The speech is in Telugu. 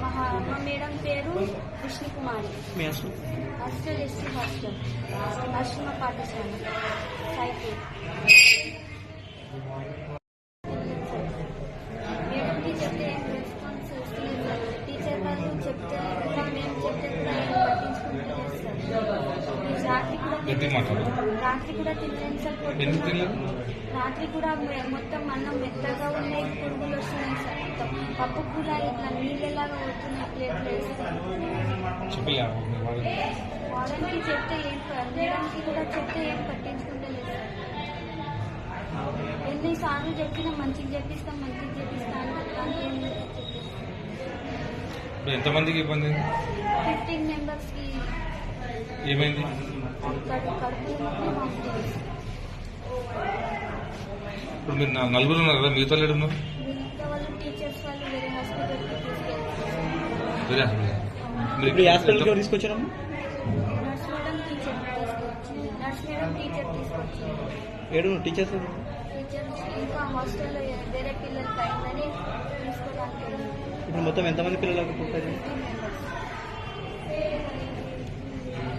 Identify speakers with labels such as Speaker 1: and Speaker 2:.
Speaker 1: మా మా మేడం పేరు విష్ణుకుమారి
Speaker 2: మీ అసలు?
Speaker 1: Hostel SC hostel. ఆశ్రమ పాఠశాల. సైకిల్. మేడంకి చెప్తే రెస్పాన్స్ ఇస్తలేదు సార్ టీచర్ వాళ్ళు చెప్తే మేము చెప్తే సార్. రాత్రి కూడా రాత్రి కూడా తినలేను సార్? రాత్రి కూడా మొత్తం అన్నం మెత్తగా ఉన్నాయి పురుగులు వస్తున్నాయి సార్. మొత్తం పప్పు కూడా ఇట్లా నీళ్ళలాగా వస్తున్నాయి ప్లేట్లు వేస్తే?
Speaker 3: చెప్పలే
Speaker 1: వారానికి చెప్తే ఏం మేడంకి కూడా చెప్తే ఏం పట్టించుకుంటలేదు సార్. ఎన్నిసార్లు చెప్పినా మంచిగా చెప్పిస్తాం మంచిగా చెప్పిస్తాం అంటే లేదు.
Speaker 3: ఎంతమందికి ఇబ్బంది?
Speaker 1: ఫిఫ్టీన్ మెంబర్స్కి
Speaker 3: ఏమైంది. ఇప్పుడు మీరు నలుగురు ఉన్నారు? కదా మిగతా లేడు ఉన్నారు
Speaker 1: వాళ్ళు టీచర్స్ వాళ్ళు వేరే హాస్పిటల్కి తీసుకెళ్తారు
Speaker 3: వేరే హాస్పిటల్ మీరు
Speaker 2: ఇప్పుడు ఈ హాస్పిటల్కి ఎవరు తీసుకొచ్చారమ్మా.
Speaker 1: నర్స్ మేడం టీచర్ తీసుకొచ్చి నర్స్ మేడం టీచర్ తీసుకొచ్చి
Speaker 2: ఏడు టీచర్స్
Speaker 1: టీచర్ ఇంకా హాస్టల్లో వేరే పిల్లలకి అయిందని తీసుకోవడానికి వెళ్ళింది.
Speaker 2: ఇప్పుడు మొత్తం ఎంతమంది పిల్లలకు పుట్టారు